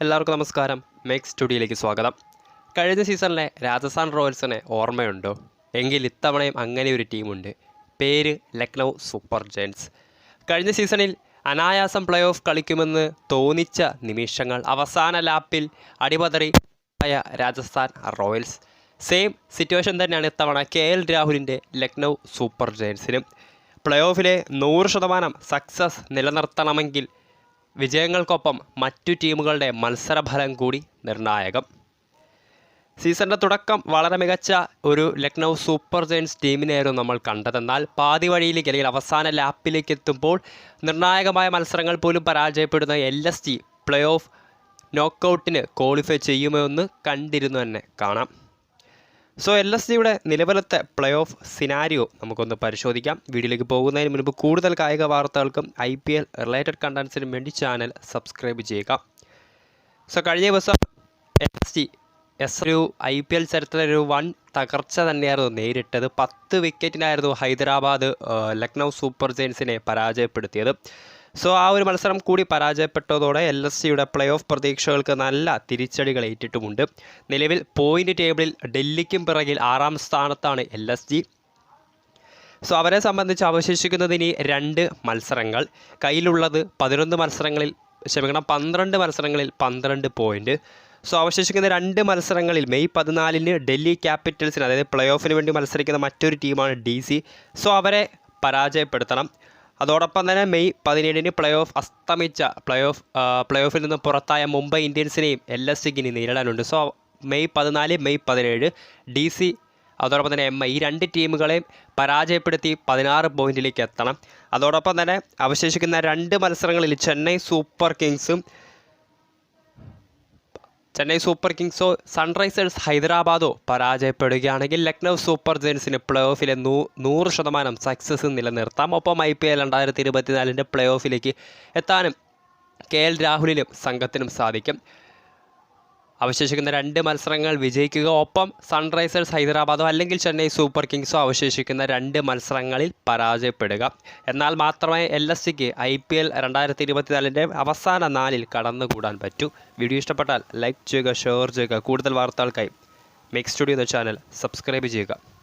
എല്ലാവർക്കും നമസ്കാരം. മേക്ക് സ്റ്റുഡിയോയിലേക്ക് സ്വാഗതം. കഴിഞ്ഞ സീസണിലെ രാജസ്ഥാൻ റോയൽസിനെ ഓർമ്മയുണ്ടോ? എങ്കിൽ ഇത്തവണയും അങ്ങനെ ഒരു ടീമുണ്ട്. പേര് ലക്നൗ സൂപ്പർ ജയൻസ്. കഴിഞ്ഞ സീസണിൽ അനായാസം പ്ലേ ഓഫ് കളിക്കുമെന്ന് തോന്നിച്ച നിമിഷങ്ങൾ അവസാന ലാപ്പിൽ അടിപതറി ആയ രാജസ്ഥാൻ റോയൽസ്. സെയിം സിറ്റുവേഷൻ തന്നെയാണ് ഇത്തവണ കെ എൽ രാഹുലിന്റെ ലക്നൗ സൂപ്പർ ജയൻസിനും. പ്ലേ ഓഫിലെ നൂറ് ശതമാനം സക്സസ് നിലനിർത്തണമെങ്കിൽ വിജയങ്ങൾക്കൊപ്പം മറ്റു ടീമുകളുടെ മത്സരഫലം കൂടി നിർണായകം. സീസണിന്റെ തുടക്കം വളരെ മികച്ച ഒരു ലക്നൗ സൂപ്പർ ജയൻസ് ടീമിനെയായിരുന്നു നമ്മൾ കണ്ടതെന്നാൽ പാതി വഴിയിലേക്ക് അല്ലെങ്കിൽ അവസാന ലാപ്പിലേക്ക് എത്തുമ്പോൾ നിർണായകമായ മത്സരങ്ങൾ പോലും പരാജയപ്പെടുന്ന L S G play off നോക്കൗട്ടിന് qualify ചെയ്യുമോ എന്ന് കണ്ടിരുന്നു തന്നെ കാണാം. സോ എൽ എസ് ജിയുടെ നിലവിലത്തെ പ്ലേ ഓഫ് സിനാരിയോ നമുക്കൊന്ന് പരിശോധിക്കാം. വീഡിയോയിലേക്ക് പോകുന്നതിന് മുൻപ് കൂടുതൽ കായിക വാർത്തകൾക്കും ഐ പി എൽ റിലേറ്റഡ് കണ്ടൻസിനും വേണ്ടി ചാനൽ സബ്സ്ക്രൈബ് ചെയ്യുക. സോ കഴിഞ്ഞ ദിവസം എൽ എസ് ജി എസ് ഒരു ഐ പി എൽ ചരിത്രത്തിൽ ഒരു വൺ തകർച്ച തന്നെയായിരുന്നു നേരിട്ടത്. പത്ത് വിക്കറ്റിനായിരുന്നു ഹൈദരാബാദ് ലക്നൌ സൂപ്പർ ജെയിൻസിനെ പരാജയപ്പെടുത്തിയത്. സോ ആ ഒരു മത്സരം കൂടി പരാജയപ്പെട്ടതോടെ എൽ എസ് സിയുടെ പ്ലേ ഓഫ് പ്രതീക്ഷകൾക്ക് നല്ല തിരിച്ചടികൾ ഏറ്റിട്ടുമുണ്ട്. നിലവിൽ പോയിന്റ് ടേബിളിൽ ഡൽഹിക്കും പിറകിൽ ആറാം സ്ഥാനത്താണ് എൽ എസ് ജി. സോ അവരെ സംബന്ധിച്ച് അവശേഷിക്കുന്നത് ഇനി രണ്ട് മത്സരങ്ങൾ. കയ്യിലുള്ളത് പതിനൊന്ന് മത്സരങ്ങളിൽ ക്ഷമിക്കണം പന്ത്രണ്ട് മത്സരങ്ങളിൽ പന്ത്രണ്ട് പോയിന്റ് സോ അവശേഷിക്കുന്ന രണ്ട് മത്സരങ്ങളിൽ മെയ് പതിനാലിന് ഡൽഹി ക്യാപിറ്റൽസിന് അതായത് പ്ലേ ഓഫിന് വേണ്ടി മത്സരിക്കുന്ന മറ്റൊരു ടീമാണ് ഡി സോ. അവരെ പരാജയപ്പെടുത്തണം. അതോടൊപ്പം തന്നെ മെയ് പതിനേഴിന് പ്ലേ ഓഫ് അസ്തമിച്ച പ്ലേ ഓഫ് പ്ലേ ഓഫിൽ നിന്ന് പുറത്തായ മുംബൈ ഇന്ത്യൻസിനെയും എൽ എസ് സിക്ക് ഇനി നേരിടാനുണ്ട്. സോ മെയ് പതിനാല് മെയ് പതിനേഴ് ഡി സി അതോടൊപ്പം തന്നെ എം ഐ ഈ രണ്ട് ടീമുകളെയും പരാജയപ്പെടുത്തി പതിനാറ് പോയിന്റിലേക്ക് എത്തണം. അതോടൊപ്പം തന്നെ അവശേഷിക്കുന്ന രണ്ട് മത്സരങ്ങളിൽ ചെന്നൈ സൂപ്പർ കിങ്സും ചെന്നൈ സൂപ്പർ കിങ്സോ സൺറൈസേഴ്സ് ഹൈദരാബാദോ പരാജയപ്പെടുകയാണെങ്കിൽ ലക്നൗ സൂപ്പർ ജയൻസിന് പ്ലേ ഓഫിലെ നൂ നൂറ് ശതമാനം സക്സസ് നിലനിർത്താം. ഒപ്പം ഐ പി എൽ രണ്ടായിരത്തി ഇരുപത്തിനാലിന്റെ പ്ലേ ഓഫിലേക്ക് എത്താനും കെ എൽ രാഹുലിനും സംഘത്തിനും സാധിക്കും. അവശേഷിക്കുന്ന രണ്ട് മത്സരങ്ങൾ വിജയിക്കുക. ഒപ്പം സൺറൈസേഴ്സ് ഹൈദരാബാദോ അല്ലെങ്കിൽ ചെന്നൈ സൂപ്പർ കിങ്സോ അവശേഷിക്കുന്ന രണ്ട് മത്സരങ്ങളിൽ പരാജയപ്പെടുക. എന്നാൽ മാത്രമേ എൽ എസ് സിക്ക് ഐ പി എൽ രണ്ടായിരത്തി ഇരുപത്തിനാലിന്റെ അവസാന നാലിൽ കടന്നുകൂടാൻ പറ്റൂ. വീഡിയോ ഇഷ്ടപ്പെട്ടാൽ ലൈക്ക് ചെയ്യുക ഷെയർ ചെയ്യുക. കൂടുതൽ വാർത്തകൾക്കായി മിക്സ് സ്റ്റുഡിയോ എന്ന ചാനൽ സബ്സ്ക്രൈബ് ചെയ്യുക.